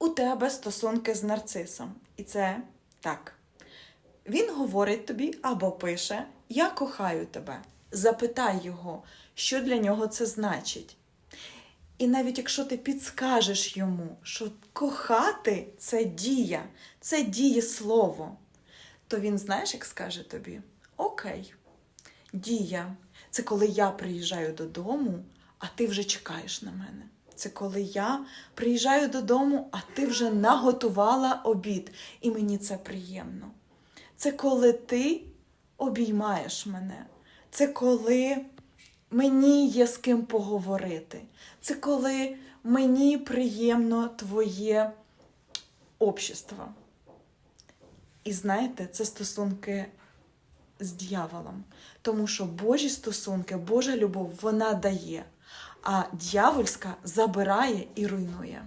у тебе стосунки з нарцисом. І це так. Він говорить тобі або пише: Я кохаю тебе. Запитай його, що для нього це значить. І навіть якщо ти підскажеш йому, що кохати це дія, це дієслово, то він знаєш, як скаже тобі: Окей, дія. Це коли я приїжджаю додому, а ти вже чекаєш на мене. Це коли я приїжджаю додому, а ти вже наготувала обід, і мені це приємно. Це коли ти обіймаєш мене. Це коли мені є з ким поговорити. Це коли мені приємно твоє общество. І знаєте, це стосунки з дьяволом. Тому що Божі стосунки, Божа любов, вона дає, а дьявольська забирає і руйнує.